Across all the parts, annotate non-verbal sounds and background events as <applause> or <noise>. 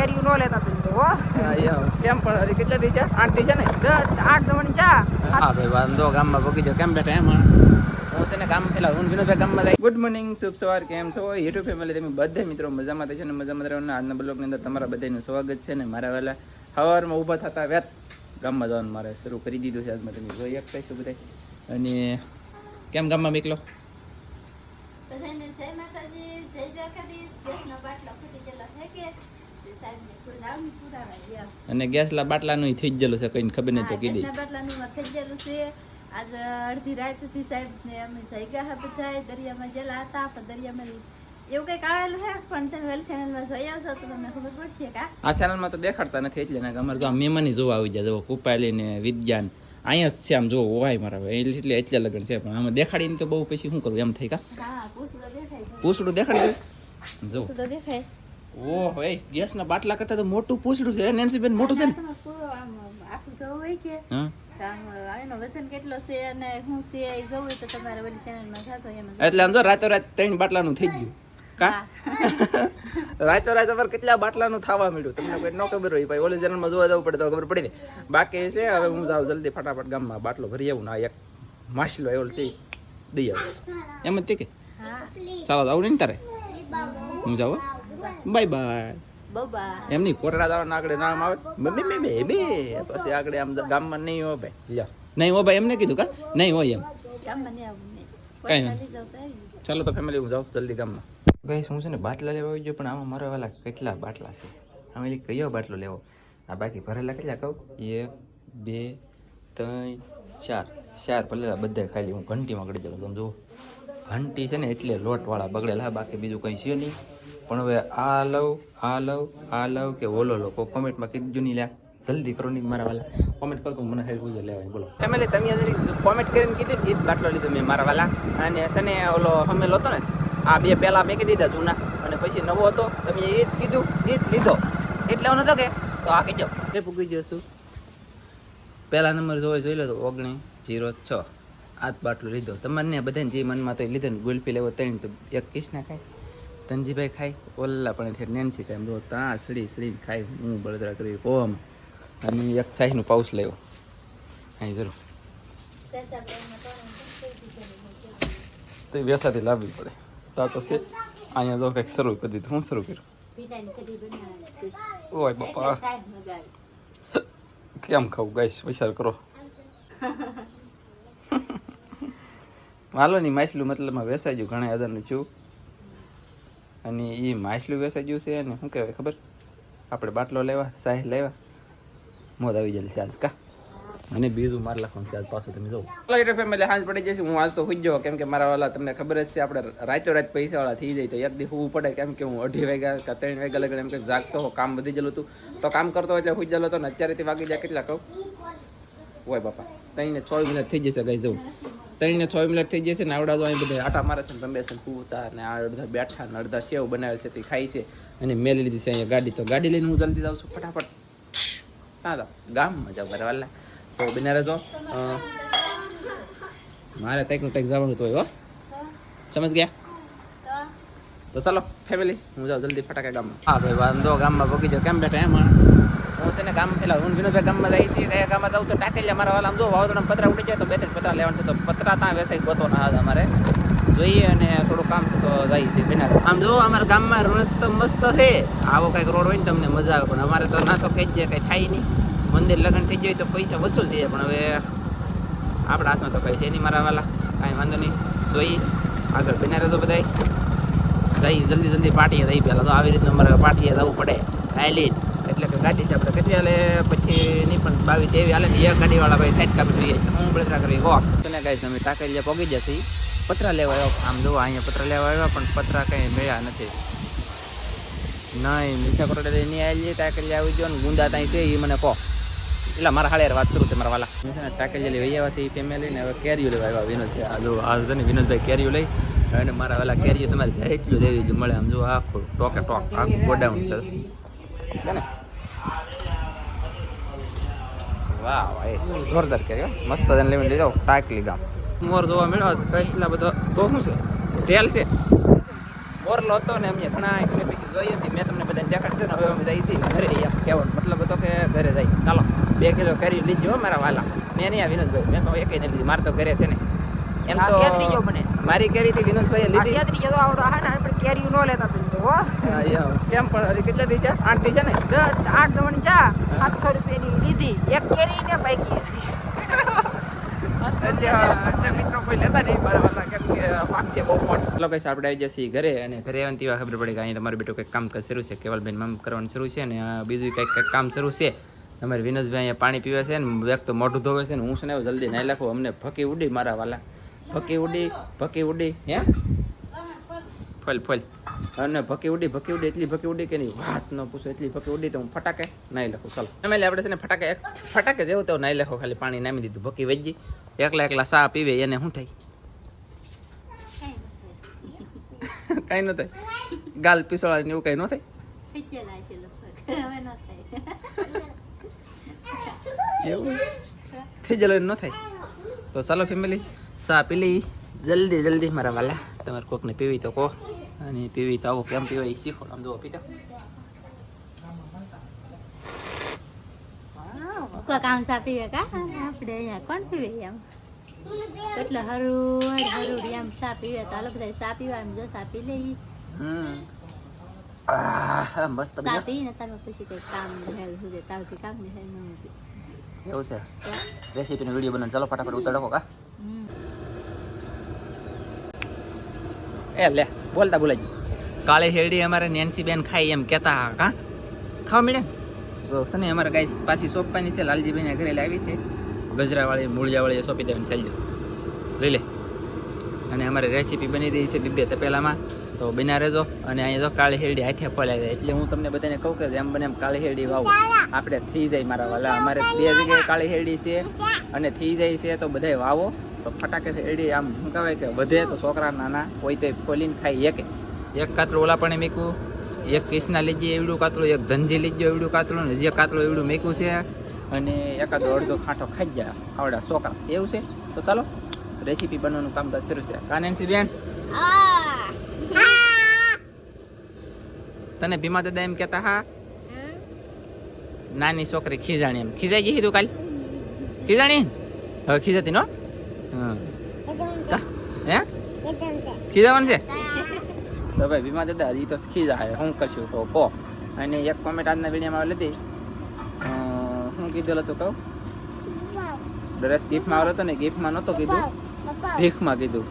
કેરી નો લેતા તું તો હો. કેમ પણ હજી કેટલા દી છે આઠ દી છે ને? આઠ દમણી છે. હા ભાઈ વાંધો ગામમાં બગીચો કેમ બેઠા એમ? ગુડ મોર્નિંગ શુભ સવાર કેમ છો? યુટ્યુબ ફેમિલી તમે બધા મિત્રો મજામાં થશો ને? મજામાં રહેવાના? આજના બ્લોગની અંદર તમારા બધાનું સ્વાગત છે ને? મારા વહેલા સવારમાં ઊભા થતા વ્યાત ગામમાં જવાનું મારે શરૂ કરી દીધું છે. આજમાં તમે જોઈ શકતા છો બધા અને કેમ ગામમાં નીકળો બધાને જય માતાજી જય દ્વારકાધીશ. ગેસનો બાટલો ફૂટી ગયેલો છે કે? અને ગેસલા બાટલાનું થઈ ગયેલું છે કઈ ખબર નહીં તો કીધી. બાટલાનું થઈ ગયેલું છે. આજ અડધી રાતથી સાહેબને અમે જાગ્યા હા બધા દરિયામાં ગયેલા હતા પણ દરિયામાં એવું કંઈક આવેલું છે પણ તમે વેલ ચેનલમાં જોઈ આવશો તો તમને ખબર પડશે કા આ ચેનલમાં તો દેખાડતા નથી એટલે અમારે તો આ મહેમાની જોવા આવી જાય જો કુપાલી ને વિજ્ઞાન અહીંયા જ છે આમ જો હોય મારા એટલે એટલે લગન છે પણ આમાં દેખાડીને તો બહુ પછી શું કરવું એમ થઈ કા? પૂછડો દેખાડી જો દેખાય. ઓહો એ ગેસના બાટલા કરતા તો મોટું પૂછડું છે નેન્સીબેન મોટું છે ને? આખું જવું હોય કે. હા. તો એનો વજન કેટલો છે અને શું છે એ જવું હોય તો તમારે ઓલી ચેનલમાં થતો એમાં એટલે આમ જો રાતો રાત ત્રણ બાટલાનું થઈ ગયું. કા? <laughs> રાતો રાત અમારે કેટલા બાટલાનું થવા મળ્યું તમને કોઈ ન ખબર હોય ભાઈ ઓલી ચેનલમાં જોવા જવું પડે તો ખબર પડી જાય. બાકી છે હવે હું જાઉં જલ્દી ફટાફટ ગામમાં બાટલો ભરી આવું ને એક માછલો આવ્યો છે દઈ આવું. એમ જ તે કે? હા. ચાલો આવું નહીં ને તારે? હું જાઉં બાય બાય બબા એમ કોટડા જવાનું આગળ નામ આવે? બે બે બે બે. પછી આગળ આમ ગામમાં નહીં હો ભાઈ. લ્યો. નહીં હો ભાઈ એમને કીધું કા? નહીં હોય એમ. કાંઈ નહીં. ચાલો તો ફેમિલી હું જાઉં જલ્દી ગામમાં. ગઈશ હું છે ને બાટલા લેવા આવી ગયો પણ આમાં મારા વાલા કેટલા બાટલા છે? આમાં એટલે કયો બાટલો લેવો? આ બાકી ભરેલા કેટલા કહું? એક બે ત્રણ ચાર. ચાર ભરેલા બધા ખાલી. હું ઘંટીમાં ગળી જાઉં. તમે જુઓ. ઘંટી છે ને એટલે લોટવાળા બગડેલા. બાકી બીજું કંઈ છે નહીં. પણ હવે આ લવ આ લવ આ લવ કે ઓલો લોકો કોમેન્ટમાં કીધું નહીં લ્યા. જલ્દી કરો નહીં મારા વાલા. કોમેન્ટ કરતો મને હેલ્પ પૂછે લેવાય બોલો. ફેમિલી તમે જરી કોમેન્ટ કરીને કીધી ઈદ બાટલો લીધો મેં મારા વાલા. અને છે ને ઓલો અમે લોતો ને આ બે પહેલાં મેં કીધી દીધા જૂના. અને પછી નવો હતો તમે એ કીધું ઈદ લીધો. એટલે હું નતો કે તો આ કીધો એ પૂગી ગયો છું. પહેલા નંબર જોઈ જોઈ લો તો ઓગણીસ જીરો છ. આજ બાટલો લીધો. તમારે બધાને જે મનમાં તો એ લીધો ને ગુલપી લેવો ત્રણ તો એક કિસ ના ખાય. ધનજીભાઈ ખાય ઓલા પણ છે નેન્સી ખાય બહુ તા સડી સડીને ખાય હું બળદરા કરી કોમ અને એક સાહીનું પાઉસ લેવો અહીં જરૂર તો એમ વેસાથી લાવવી પડે. તો તો છે. અહીંયા તો કંઈક શરૂ કરી દીધું. હું શરૂ કર્યું. ઓય એટલે બાપા. કેમ ખાવું ગાઈશ વિચાર કરો. <laughs> માલો ની માછલું મતલબમાં વેસાઈ ગયું. ઘણા હજારનું છું. અને એ માછલું વેસાઈ ગયું છે અને શું કહેવાય ખબર? આપણે બાટલો લેવા સાહેબ લેવા. મોત આવી જાય છે આજ કા? અને બીજું માર લખવાનું આજ પાછું તમે જોવો. એટલે ફેમિલી હાંજ પડી જશે, હું આજ તો હુઈ જાઉં કેમ કે મારા વાલા તમને ખબર જ છે, આપણે રાતો રાત પૈસાવાળા થઈ જાય, તો એક દી હોવું પડે, કેમ કે હું અઢી વાગ્યા કે ત્રણ વાગ્યા લગન એમ કે જાગતો હો કામ વધી ગયેલું હતું. તો કામ કરતો એટલે હુઈ ગયેલો હતો ને અત્યારેથી વાગી જાય, કેટલા કહું? હોય બાપા ત્રણ ને છ મિનિટ થઈ જશે ગઈ જવું ત્રણ ને છ મિનિટ થઈ જશે ને આવડા તો અહીં બધા આટા મારે છે ને રમે છે ને કૂદતા ને આ બધા બેઠા ને અડધા સેવ બનાવે છે તે ખાય છે. અને મેલી લીધી છે અહીંયા ગાડી. તો ગાડી લઈને હું જલ્દી જાઉં છું ફટાફટ. હા તો ગામમાં જાઉં મારા વાલા. તો બિના રહેજો મારે કંઈકનું કંઈક જવાનું તો હો. સમજ ગયા? તો ચાલો ફેમિલી હું જાઉં જલ્દી ફટાકે ગામમાં. હા ભાઈ વાંધો ગામમાં બગીચો કેમ બેઠા એમ? હું છે ને ગામ પેલા હું વિનોદભાઈ ગામમાં જાય છે કયા ગામમાં જાઉં છું ટાકેલિયા મારા વાલા આમ જો વાવાઝોડા પતરા ઉડી જાય તો બે ત્રણ પતરા લેવાનું છે તો પતરા ત્યાં વેસાઈ ગોતો ના અમારે. જોઈએ અને થોડું કામ છે તો જાય છે બિના આમ જો અમારા ગામમાં રસ્તો મસ્ત છે. આવો કંઈક રોડ હોય ને તમને મજા આવે પણ અમારે તો ના તો કઈ જાય કંઈ થાય નહીં. મંદિર લગ્ન થઈ જાય તો પૈસા વસૂલ થઈ જાય પણ હવે આપણા હાથમાં તો કઈ છે નહીં મારા વાલા. કાંઈ વાંધો નહીં. જોઈએ આગળ બિના રહેજો બધાય. જઈ જલ્દી જલ્દી પાટીએ જઈ પહેલાં તો આવી રીતનું અમારે પાટીએ જવું પડે. આઈલીન એટલે કે ગાડી છે આપણે કેટલી હાલે પછી નહીં પણ બાવીસ તેવી હાલે ને એક ગાડીવાળા ભાઈ સાઈડ કાપી જોઈએ. હું બળતરા કરી ગો તને કાંઈ અમે ટાંકલિયા પગી જશે પતરા લેવા આવ્યો. આમ જો અહીંયા પતરા લેવા આવ્યા પણ પતરા કંઈ મળ્યા નથી. નહીં મીઠા કરોડે નહીં આવી ટાંકલિયા આવી ગયો ને ગુંદા ત્યાં છે એ મને કહો. એટલે મારા હાળે વાત શરૂ છે મારા વાલા. ને લઈ આવ્યા છે એ ફેમિલી ને હવે કેરીઓ લેવા આવ્યા વિનોદ છે આ જો આ છે ને વિનોદભાઈ કેરીઓ લઈ. અને મારા વાલા કેરી તમારે જેટલું લેવી જ મળે. આમ જો આખું ટોકે ટોક આખું ગોડાઉન છે. છે ને? વાહ ભાઈ જોરદાર કેરી હો. મસ્ત તેને લેવી લીધો ટાકલી ગામ. મોર જોવા મળ્યો કેટલા બધો તો શું છે? ટેલ છે. મોરલો હતો ને અમે ઘણા પછી જોઈએ હતી. મેં તમને બધાને દેખાડતી ને હવે અમે જઈ છીએ ઘરે એમ મતલબ હતો કે ઘરે જાય ચાલો બે કિલો કરી લીધો હો મારા વાલા. મેં નહીં આ વિનોદભાઈ મેં તો એક નહીં લીધી. મારે તો ઘરે છે ને એમ તો. મારી કેરી થી વિનોદભાઈ લીધી. છેતરી જતો આવડો હા ને આપણે કેરી નો લેતા તું હો. કેમ પણ કેટલા દી છે આઠ દી છે ને આઠ દમણ છે સાતસો રૂપિયાની લીધી. એક કેરી ને પૈકી એટલે એટલે મિત્રો કોઈ લેતા નહીં મારા કેમ કે પાક છે બહુ મોટો ચલો કઈ આપણે આવી જશે ઘરે અને ઘરે આવવાની તેવા ખબર પડી કે અહીં તમારું બેટું કંઈક કામ શરૂ છે. કેવલબેન મામ કરવાનું શરૂ છે ને બીજું કંઈક કંઈક કામ શરૂ છે. અમારે વિનોદભાઈ અહીંયા પાણી પીવે છે ને એક તો મોઢું ધોવે છે ને હું છે ને જલ્દી નાઈ લખું. અમને ફકી ઉડી મારા વાલા. ફકી ઉડી ભકી ઉડી હે? ફલ ફલ. અને ભકી ઉડી ભકી ઉડી એટલી ભકી ઉડી કે નહીં? વાત ન પૂછો એટલી ભકી ઉડી તો હું ફટાકે નાઈ લખું. ચાલો. એમ આપણે છે ને ફટાકે ફટાકે જેવું તો નાઈ લખો ખાલી પાણી નામી દીધું. ભકી વેજી એકલા એકલા સા પીવે એને શું થાય? કાંઈ ન થાય. ગાલ પીસળા ને એવું કાંઈ ન થાય? <laughs> એવું? થઈ જલો ન થાય? તો ચાલો ફેમિલી. ચા પી લઈ. જલ્દી જલ્દી મારા વાલા. તમારે કોકને પીવી તો કહો. અને પીવી તો આવો કેમ પીવાય શીખો આમ જુઓ પીતા. કોઈ કામ સા પીવે કા? આપણે અહીંયા કોણ પીવે એમ? એટલે હરું હરું એમ સા પીવે તો હાલો બધા સા પીવા એમ જો સા પી લઈ હમ. મસ્ત સા પીને તાર પછી કઈ કામ નહીં સુધી તાવથી કામ નહીં એવું છે. રેસીપીનો વીડિયો બનાવ ચાલો ફટાફટ ઉતારો કા. એ લે, બોલતા બોલાજી કાળી હેરડી અમારે નેન્સી બેન ખાઈ એમ કહેતા કા? ખાવા મળે? છે અમારે ગાય પાછી સોંપવાની છે, લાલજીભાઈને ઘરે લાવી છે. ગજરાવાળી, મૂળિયાવાળી સોંપી દેવાની ચાલજો લઈ લે. અને અમારે રેસીપી બની રહી છે બીબે તપેલામાં. તો બના રહેજો. અને અહીંયા તો કાળી હેરડી હાથે ફોલાઈ જાય એટલે હું તમને બધાને કહું કે જેમ બને એમ કાળી હેરડી વાવું. આપણે થઈ જાય મારા વાલા. અમારે બે જગ્યાએ કાળી હેરડી છે અને થઈ જાય છે, તો બધાય વાવો. તો ફટાકે એડી આમ શું કહેવાય કે વધે તો છોકરા નાના હોય તે ખોલીને ખાઈ એકે એક કાતરું ઓલા પણ મીકું એક કૃષ્ણા લીધી એવડું કાતરું એક ધનજી લીધું એવડું કાતરું ને જે કાતરું એવડું મીકું છે અને એકાદો અડધો ખાંઠો ખાઈ જાય આવડા છોકરા. એવું છે? તો ચાલો રેસીપી બનવાનું કામ શરૂ છે. કાનનસી બેન? તને ભીમા દાદા એમ કહેતા હા? નાની છોકરી ખીજાણી એમ. ખીજાઈ ગઈ તું કાલ? ખીજાણી? હવે ખીજાતી નો? હા. હે? ખીજાવાનું છે? તો ભાઈ ભીમા દાદા એ તો ખીજાય. શું કરશું? તો કહો અને એક કોમેન્ટ આજના વિડીયોમાં લીધી અ, શું કીધેલું હતું કહું. ડ્રેસ ગિફ્ટમાં આવેલો હતો ને ગિફ્ટમાં નહોતો કીધું. ભીખમાં કીધું.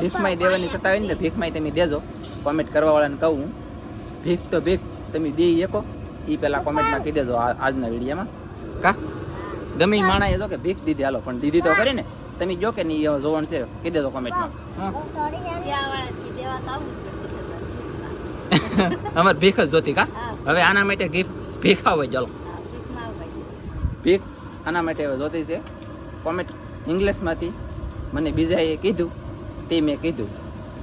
ભીખમાં દેવાની હોય ને ભીખમાં તમે દેજો. કોમેન્ટ કરવા વાળાને કહું ભીખ તો ભીખ. તમે બે એકો. એ પેલા કોમેન્ટમાં કહી દેજો આજના વિડીયોમાં કા? ગમે માણા એ જો કે ભીખ દીધી. હાલો પણ દીધી તો ખરી ને. તમે જો કે નહીં જોવાનું છે કહી દેજો કોમેન્ટમાં દેવા તો પડે. અમારે ભીખ જ જોતી કા? હવે આના માટે ગિફ્ટ ભીખ આવે ચાલો. ભીખ આના માટે હવે જોતી છે. કોમેન્ટ ઇંગ્લિશમાંથી મને બીજાએ કીધું તે મેં કીધું.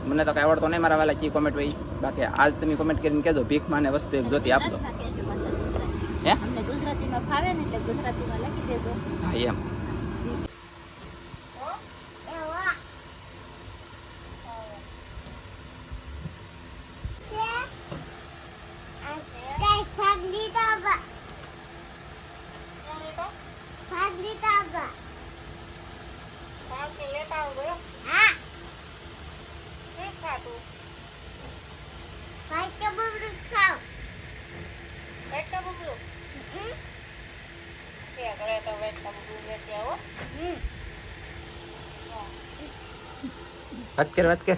મને તો કાંઈ આવડતો નહીં મારા વાલા કી કોમેન્ટ હોય. બાકી આજ તમે કોમેન્ટ કરીને કહેજો ભીખ માને વસ્તુ એક જોતી આપજો. હે? ગુજરાતીમાં ફાવે ને એટલે ગુજરાતીમાં લખી દેજો. હા એમ. વાત કર વાત કર.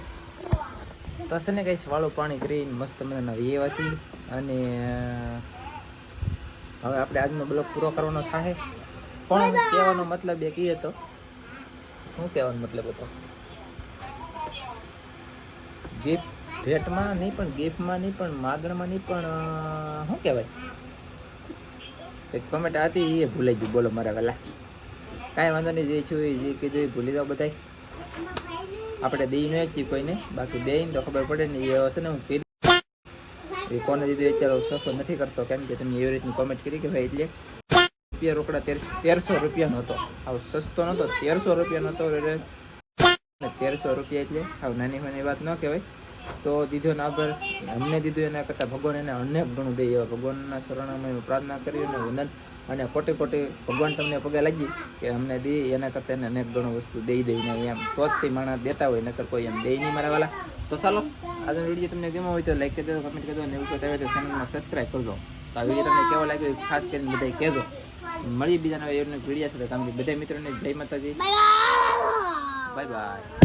તો હશે ને કઈ વાળું પાણી કરીને મસ્ત મજાના વેવાસી અને હવે આપણે આજનો બ્લોગ પૂરો કરવાનો થાય પણ કહેવાનો મતલબ એ કહીએ તો શું કહેવાનો મતલબ હતો? ગિફ્ટ ભેટમાં નહીં પણ ગિફ્ટમાં નહીં પણ માગણમાં નહીં પણ શું કહેવાય? એક કમેન્ટ હતી એ ભૂલાઈ ગયું. બોલો મારા વહેલા કાંઈ વાંધો નહીં, જે છું એ જે કીધું એ ભૂલી જાઓ બધાય. આપણે દઈ ન છીએ કોઈને, બાકી બે તો ખબર પડે ને એ હશે ને હું એ કોને દીધું વિચારો સફર નથી કરતો, કેમ કે તમે એવી રીતની કોમેન્ટ કરી કે ભાઈ એટલે રૂપિયા રોકડા તેર તેરસો રૂપિયાનો હતો. આવો સસ્તો નહોતો તેરસો રૂપિયાનો હતો ડ્રેસ તેરસો રૂપિયા એટલે, આવ નાની નાની વાત ન કહેવાય. તો દીધો ના પર અમને દીધું એના કરતાં ભગવાન એને અનેક ગણું દઈ એવા ભગવાનના શરણમાં પ્રાર્થના કરી અને વંદન. અને કોટી કોટી ભગવાન તમને પગે લાગી કે અમને દે એના કરતાં એને અનેક ગણું વસ્તુ દઈ દઈને એમ. તો જ તે માણસ દેતા હોય નકર કોઈ એમ દે નહીં મારા વાલા. તો ચાલો આજનો વીડિયો તમને ગમ્યો હોય તો લાઈક કરી દેજો કમેન્ટ કરી દો અને એવું કોઈ આવે તો ચેનલમાં સબસ્ક્રાઈબ કરજો. તો આ વીડિયો તમને કેવો લાગ્યો ખાસ કરીને બધાય કહેજો. મળી બીજા નવા વીડિયો સાથે. કામ બધા મિત્રોને જય માતાજી. Bye bye